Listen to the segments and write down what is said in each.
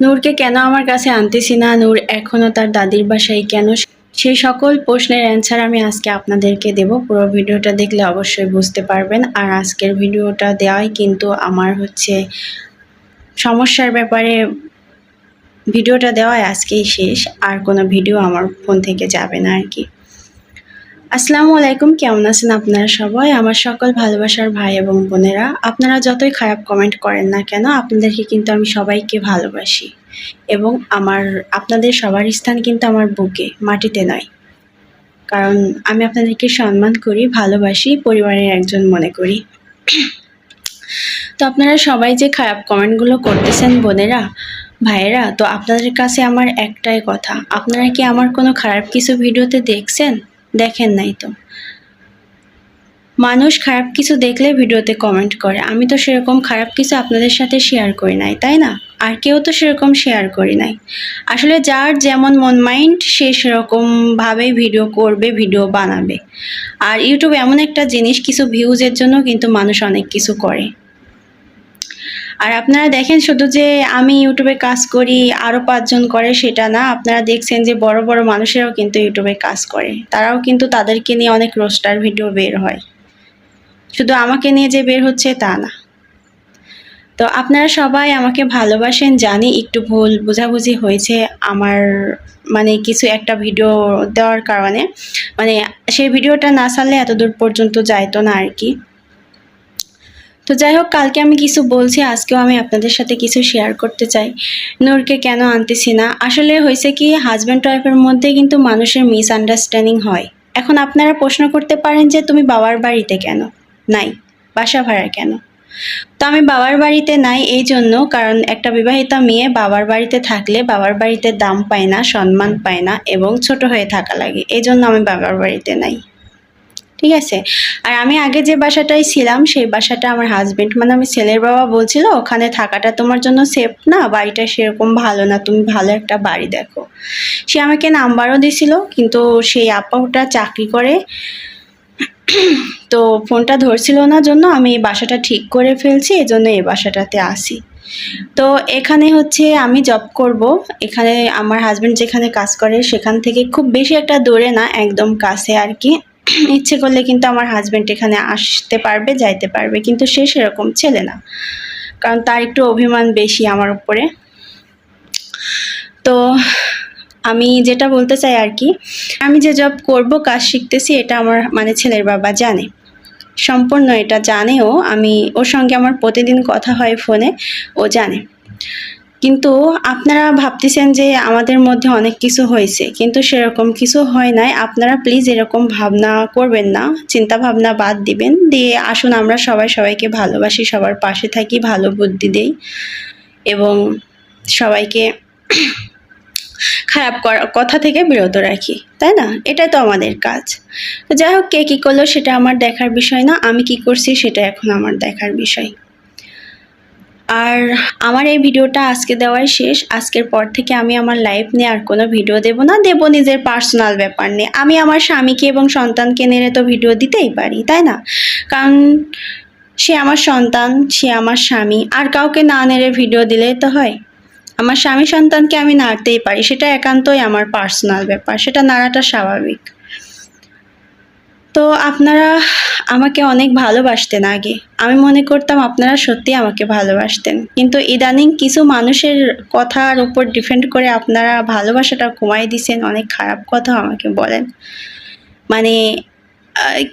নূরকে কেন আমার কাছে আনতেছি না? নূর এখনও তার দাদির বাসায় কেন? সেই সকল প্রশ্নের অ্যান্সার আমি আজকে আপনাদেরকে দেব। পুরো ভিডিওটা দেখলে অবশ্যই বুঝতে পারবেন। আর আজকের ভিডিওটা দেওয়াই কিন্তু আমার হচ্ছে সমস্যার ব্যাপারে ভিডিওটা দেওয়াই আজকেই শেষ। আর কোনো ভিডিও আমার ফোন থেকে যাবে না আর কি। আসসালামু আলাইকুম, কেমন আছেন আপনারা সবাই? আমার সকল ভালোবাসার ভাই এবং বোনেরা, আপনারা যতই খারাপ কমেন্ট করেন না কেন, আপনাদেরকে কিন্তু আমি সবাইকে ভালোবাসি। এবং আমার, আপনাদের সবার স্থান কিন্তু আমার বুকে, মাটিতে নয়। কারণ আমি আপনাদেরকে সম্মান করি, ভালোবাসি, পরিবারের একজন মনে করি। তো আপনারা সবাই যে খারাপ কমেন্টগুলো করতেছেন বোনেরা, ভাইয়েরা, তো আপনাদের কাছে আমার একটাই কথা, আপনারা কি আমার কোনো খারাপ কিছু ভিডিওতে দেখছেন? দেখেন নাই তো। মানুষ খারাপ কিছু দেখলে ভিডিওতে কমেন্ট করে। আমি তো সেরকম খারাপ কিছু আপনাদের সাথে শেয়ার করি নাই, তাই না? আর কেউ তো সেরকম শেয়ার করি নাই। আসলে যার যেমন মন মাইন্ড সে সেরকমভাবেই ভিডিও করবে ভিডিও বানাবে। আর ইউটিউব এমন একটা জিনিস, কিছু ভিউজের জন্য কিন্তু মানুষ অনেক কিছু করে। আর আপনারা দেখেন শুধু যে আমি ইউটিউবে কাজ করি আরও পাঁচজন করে সেটা না। আপনারা দেখছেন যে বড় বড় মানুষেরাও কিন্তু ইউটিউবে কাজ করে। তারাও কিন্তু তাদেরকে নিয়ে অনেক রোস্টার ভিডিও বের হয়। শুধু আমাকে নিয়ে যে বের হচ্ছে তা না। তো আপনারা সবাই আমাকে ভালোবাসেন, জানি একটু ভুল বোঝাবুঝি হয়েছে আমার মানে কিছু একটা ভিডিও দেওয়ার কারণে। মানে সেই ভিডিওটা না ছাড়লে এত দূর পর্যন্ত যাইতো না আর কি। তো যাই হোক, কালকে আমি কিছু বলছি, আজকেও আমি আপনাদের সাথে কিছু শেয়ার করতে চাই। নূরকে কেন আনতেছি না? আসলে হয়েছে কি হাজব্যান্ড ওয়াইফের মধ্যে কিন্তু মানুষের মিসআন্ডারস্ট্যান্ডিং হয়। এখন আপনারা প্রশ্ন করতে পারেন যে, তুমি বাবার বাড়িতে কেন? নাই। বাসা ভাড়া কেন? তো আমি বাবার বাড়িতে নাই এই জন্য, কারণ একটা বিবাহিতা মেয়ে বাবার বাড়িতে থাকলে বাবার বাড়িতে দাম পায় না, সম্মান পায় না এবং ছোট হয়ে থাকা লাগে। এই জন্য আমি বাবার বাড়িতে নাই। ঠিক আছে? আর আমি আগে যে বাসাটায় ছিলাম, সেই বাসাটা আমার হাজবেন্ড মানে আমি ছেলের বাবা বলছিল, ওখানে থাকাটা তোমার জন্য সেফ না, বাড়িটা সেরকম ভালো না, তুমি ভালো একটা বাড়ি দেখো। সে আমাকে নাম্বারও দিছিল, কিন্তু সেই আপাটা চাকরি করে। তো ফোনটা ধরছিল না, জন্য আমি এই বাসাটা ঠিক করে ফেলছি এই জন্য এই বাসাটাতে আসি। তো এখানে হচ্ছে আমি জব করব। এখানে আমার হাজব্যান্ড যেখানে কাজ করে, সেখান থেকে খুব বেশি একটা দূরে না, একদম কাছে আর কি। ইচ্ছে করলে কিন্তু আমার হাজব্যান্ড এখানে আসতে পারবে, যাইতে পারবে, কিন্তু সে সেরকম ছেলে না। কারণ তার একটু অভিমান বেশি আমার উপরে। তো আমি যেটা বলতে চাই আর কি, আমি যে জব করব, কাজ শিখতেছি, এটা আমার মানে ছেলের বাবা জানে। সম্পূর্ণ এটা জানেও আমি, ওর সঙ্গে আমার প্রতিদিন কথা হয় ফোনে ও জানে। কিন্তু আপনারা ভাবতেছেন যে আমাদের মধ্যে অনেক কিছু হয়েছে, কিন্তু সেরকম কিছু হয় নাই। আপনারা প্লিজ এরকম ভাবনা করবেন না, চিন্তা ভাবনা বাদ দিবেন। দিয়ে আসুন আমরা সবাই সবাইকে ভালোবাসি, সবার পাশে থাকি, ভালো বুদ্ধি দেই এবং সবাইকে খারাপ কথা থেকে বিরত রাখি, তাই না? এটাই তো আমাদের কাজ। তো যাই হোক, কে কী করল সেটা আমার দেখার বিষয় না, আমি কি করছি সেটা এখন আমার দেখার বিষয়। আর আমার এই ভিডিওটা আজকে দেওয়াই শেষ। আজকের পর থেকে আমি আমার লাইফ নিয়ে আর কোনো ভিডিও দেব না, দেব নিজের পার্সোনাল ব্যাপার নিয়ে। আমি আমার স্বামীকে এবং সন্তানকে নিয়ে তো ভিডিও দিতেই পারি, তাই না? কারণ সে আমার সন্তান, সে আমার স্বামী। আর কাউকে না নেড়ে ভিডিও দিলেই তো হয়। আমার স্বামী সন্তানকে আমি নাড়তেই পারি, সেটা একান্তই আমার পার্সোনাল ব্যাপার, সেটা নাড়াটা স্বাভাবিক। তো আপনারা আমাকে অনেক ভালোবাসতেন আগে। আমি মনে করতাম আপনারা সত্যি আমাকে ভালোবাসতেন। কিন্তু ইদানিং কিছু মানুষের কথার উপর ডিপেন্ড করে আপনারা ভালোবাসাটা কমাই দিছেন, অনেক খারাপ কথা আমাকে বলেন। মানে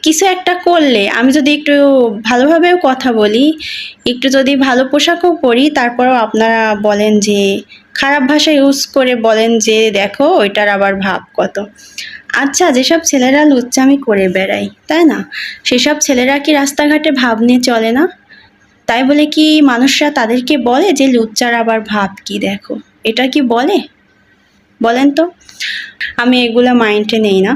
কিছু একটা করলে, আমি যদি একটু ভালোভাবেও কথা বলি, একটু যদি ভালো পোশাকও পরি, তারপরেও আপনারা বলেন যে, খারাপ ভাষা ইউজ করে বলেন যে, দেখো, ওইটার আবার ভাব কত। আচ্ছা যেসব ছেলেরা লুচ্চামি করে বেড়ায়, তাই না? সেসব ছেলেরা কি রাস্তাঘাটে ভাব নিয়ে চলে না? তাই বলে কি মানুষরা তাদেরকে বলে যে লুচ্চার আবার ভাব কি দেখো? এটা কি বলে? বলেন তো। আমি এগুলো মাইন্ডে নেই না।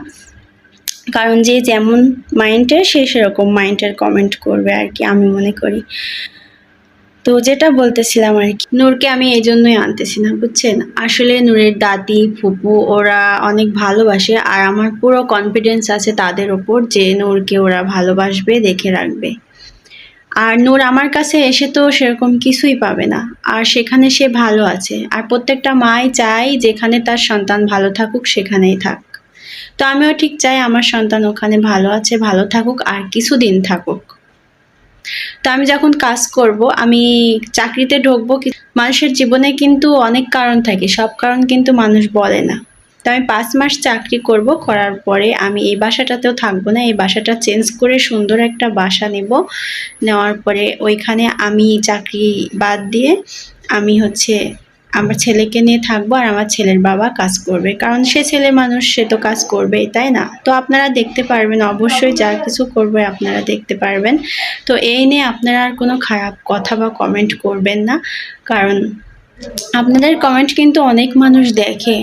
কারণ যে যেমন মাইন্ডের সে সেরকম মাইন্ডের কমেন্ট করবে আর কি, আমি মনে করি। তো যেটা বলতেছিলাম আর কি, নূরকে আমি এই জন্যই আনতেছি না, বুঝছেন? আসলে নূরের দাদি, ফুপু ওরা অনেক ভালোবাসে আর আমার পুরো কনফিডেন্স আছে তাদের ওপর যে নূরকে ওরা ভালোবাসবে, দেখে রাখবে। আর নূর আমার কাছে এসে তো সেরকম কিছুই পাবে না, আর সেখানে সে ভালো আছে। আর প্রত্যেকটা মাই চায় যেখানে তার সন্তান ভালো থাকুক, সেখানেই থাক। তো আমিও ঠিক চাই আমার সন্তান ওখানে ভালো আছে, ভালো থাকুক আর কিছুদিন থাকুক। তো আমি যখন কাজ করব, আমি চাকরিতে ঢুকবো মানুষের জীবনে কিন্তু অনেক কারণ থাকে, সব কারণ কিন্তু মানুষ বলে না। তো আমি পাঁচ মাস চাকরি করব, করার পরে আমি এই বাসাটাতেও থাকব না, এই বাসাটা চেঞ্জ করে সুন্দর একটা বাসা নেব। নেওয়ার পরে ওইখানে আমি চাকরি বাদ দিয়ে আমি হচ্ছে আমার ছেলেকে নিয়ে থাকব আর আমার ছেলের বাবা কাজ করবে। কারণ সে ছেলে মানুষ, সে তো কাজ করবেই, তাই না? তো আপনারা দেখতে পারবেন, অবশ্যই যা কিছু করবে আপনারা দেখতে পারবেন। তো এই নিয়ে আপনারা আর কোনো খারাপ কথা বা কমেন্ট করবেন না। কারণ আপনাদের কমেন্ট কিন্তু অনেক মানুষ দেখে।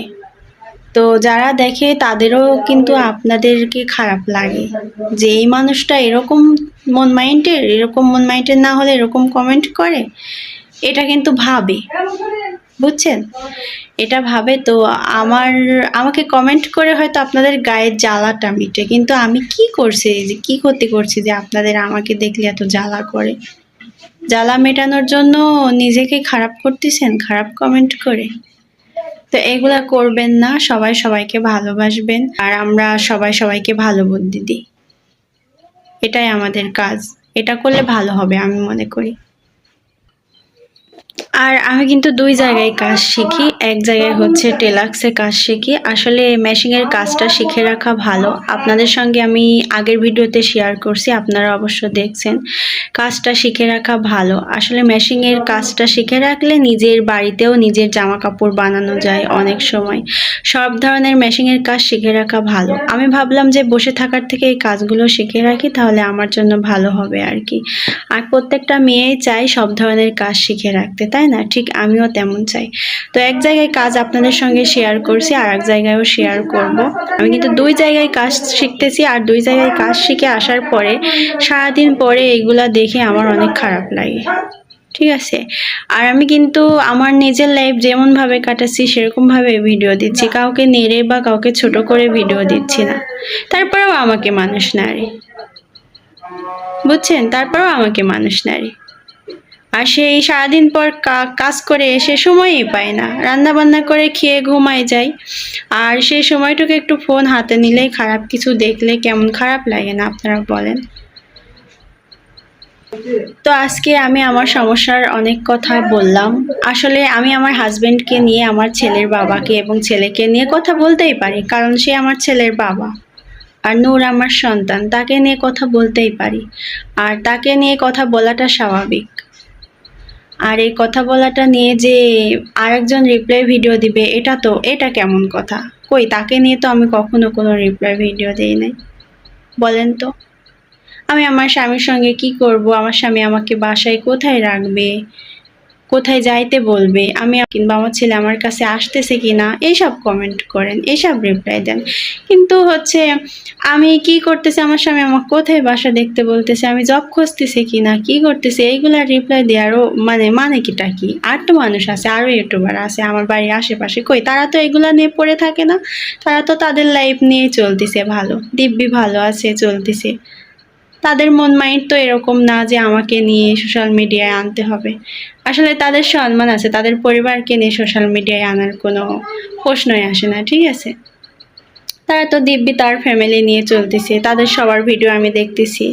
তো যারা দেখে, তাদেরও কিন্তু আপনাদেরকে খারাপ লাগে। যে এই মানুষটা এরকম মন মাইন্ডের, এরকম মন মাইন্ডের না হলে এরকম কমেন্ট করে, এটা কিন্তু ভাবে। বুঝছেন? এটা ভাবে তো আমার, আমাকে কমেন্ট করে হয়তো আপনাদের গায়ের জ্বালাটা মিটে, কিন্তু আমি কি করছি? যে কি ক্ষতি করছি যে আপনাদের আমাকে দেখলে এত জ্বালা করে? জ্বালা মেটানোর জন্য নিজেকে খারাপ করতেছেন, খারাপ কমেন্ট করে? তো এগুলা করবেন না, সবাই সবাইকে ভালোবাসবেন, আর আমরা সবাই সবাইকে ভালো বুদ্ধি দিই। এটাই আমাদের কাজ। এটা করলে ভালো হবে আমি মনে করি। আর আমি কিন্তু দুই জায়গায় কাজ শিখি। এক জায়গায় হচ্ছে টেলাক্সে কাজ শিখি। আসলে মেশিংয়ের কাজটা শিখে রাখা ভালো। আপনাদের সঙ্গে আমি আগের ভিডিওতে শেয়ার করছি, আপনারা অবশ্য দেখছেন। কাজটা শিখে রাখা ভালো। আসলে মেশিংয়ের কাজটা শিখে রাখলে নিজের বাড়িতেও নিজের জামা কাপড় বানানো যায় অনেক সময়। সব ধরনের মেশিংয়ের কাজ শিখে রাখা ভালো। আমি ভাবলাম যে বসে থাকার থেকে এই কাজগুলো শিখে রাখি, তাহলে আমার জন্য ভালো হবে আর কি। আর প্রত্যেকটা মেয়েই চাই সব ধরনের কাজ শিখে রাখতে, তাই না, ঠিক আমিও তেমন চাই। তো এক জায়গায় কাজ আপনাদের সঙ্গে শেয়ার করছি, আর এক জায়গায়ও শেয়ার করব। আমি কিন্তু দুই জায়গায় কাজ শিখতেছি, আর দুই জায়গায় কাজ শিখে আসার পরে সারাদিন পরে এগুলা দেখে আমার অনেক খারাপ লাগে। ঠিক আছে? আর আমি কিন্তু আমার নিজের লাইফ যেমনভাবে কাটাচ্ছি, সেরকমভাবে ভিডিও দিচ্ছি। কাউকে নেড়ে বা কাউকে ছোট করে ভিডিও দিচ্ছি না। তারপরেও আমাকে মানুষ নারী বুঝছেন? তারপরেও আমাকে মানুষ নারী আর সেই সারাদিন পর কাজ করে এসে সময়ই পায় না। রান্না বান্না করে খেয়ে ঘুমায় যায়। আর সেই সময়টুকু একটু ফোন হাতে নিলেই খারাপ কিছু দেখলে কেমন খারাপ লাগে না, আপনারা বলেন। তো আজকে আমি আমার সমস্যার অনেক কথা বললাম। আসলে আমি আমার হাজবেন্ডকে নিয়ে, আমার ছেলের বাবাকে এবং ছেলেকে নিয়ে কথা বলতেই পারি, কারণ সে আমার ছেলের বাবা। আর নূর আমার সন্তান, তাকে নিয়ে কথা বলতেই পারি। আর তাকে নিয়ে কথা বলাটা স্বাভাবিক। আর এই কথা বলাটা নিয়ে যে আরেকজন রিপ্লাই ভিডিও দিবে, এটা তো, এটা কেমন কথা? কই, তাকে নিয়ে তো আমি কখনো কোনো রিপ্লাই ভিডিও দিই নাই। বলেন তো। আমি আমার স্বামীর সঙ্গে কি করব? আমার স্বামী আমাকে বাসায় কোথায় রাখবে? কোথায় যাইতে বলবে? আমি কিংবা আমার ছেলে আমার কাছে আসতেছে কি না এইসব কমেন্ট করেন, এইসব রিপ্লাই দেন। কিন্তু হচ্ছে, আমি কি করতেছি? আমার স্বামী আমার কোথায় বাসা দেখতে বলতেছে? আমি জব খুঁজতেছি কি না কি করতেছে? এইগুলা রিপ্লাই দেওয়ারও মানে মানে কিটা কি? আর তো মানুষ আছে আরও ইউটিউবার আছে, আমার বাড়ির আশেপাশে। কই, তারা তো এগুলা নিয়ে পড়ে থাকে না? তারা তো তাদের লাইফ নিয়ে চলতেছে ভালো। দিব্যি ভালো আছে, চলতেছে। তাদের মন মাইন্ড তো এরকম না যে আমাকে নিয়ে সোশ্যাল মিডিয়ায় আনতে হবে। আসলে তাদের সম্মান আছে, তাদের পরিবারকে নিয়ে সোশ্যাল মিডিয়ায় আনার কোনো প্রশ্নই আসে না, ঠিক আছে? তারা তো দিব্যি তার ফ্যামিলি নিয়ে চলতেছে, তাদের সবার ভিডিও আমি দেখতেছি।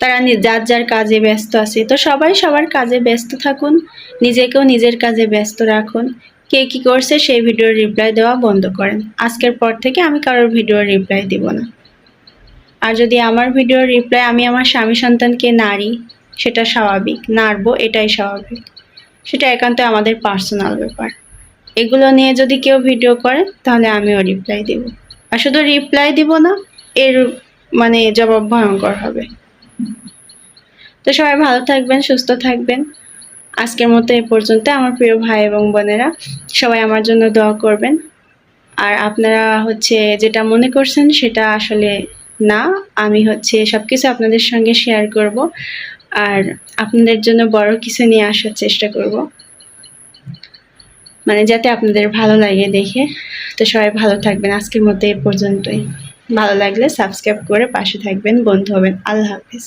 তারা যার যার কাজে ব্যস্ত আছে, তো সবাই সবার কাজে ব্যস্ত থাকুন, নিজেকেও নিজের কাজে ব্যস্ত রাখুন। কে কী করছে সেই ভিডিওর রিপ্লাই দেওয়া বন্ধ করেন। আজকের পর থেকে আমি কারোর ভিডিওর রিপ্লাই দিব না। আর যদি আমার ভিডিওর রিপ্লাই আমি আমার স্বামী সন্তানকে নারী, সেটা স্বাভাবিক। নাড়বো এটাই স্বাভাবিক। সেটা একান্ত আমাদের পার্সোনাল ব্যাপার। এগুলো নিয়ে যদি কেউ ভিডিও করে, তাহলে আমিও রিপ্লাই দেব। আর শুধু রিপ্লাই দিব না, এর মানে জবাব ভয়ঙ্কর হবে। তো সবাই ভালো থাকবেন, সুস্থ থাকবেন। আজকের মতো এ পর্যন্ত আমার প্রিয় ভাই এবং বোনেরা, সবাই আমার জন্য দোয়া করবেন। আর আপনারা হচ্ছে যেটা মনে করছেন, সেটা আসলে না, আমি হচ্ছে সব কিছু আপনাদের সঙ্গে শেয়ার করব। আর আপনাদের জন্য বড় কিছু নিয়ে আসার চেষ্টা করব। মানে যাতে আপনাদের ভালো লাগে দেখে। তো সবাই ভালো থাকবেন। আজকের মতো এ পর্যন্তই। ভালো লাগলে সাবস্ক্রাইব করে পাশে থাকবেন। বন্ধু হবেন। আল্লাহ হাফিজ।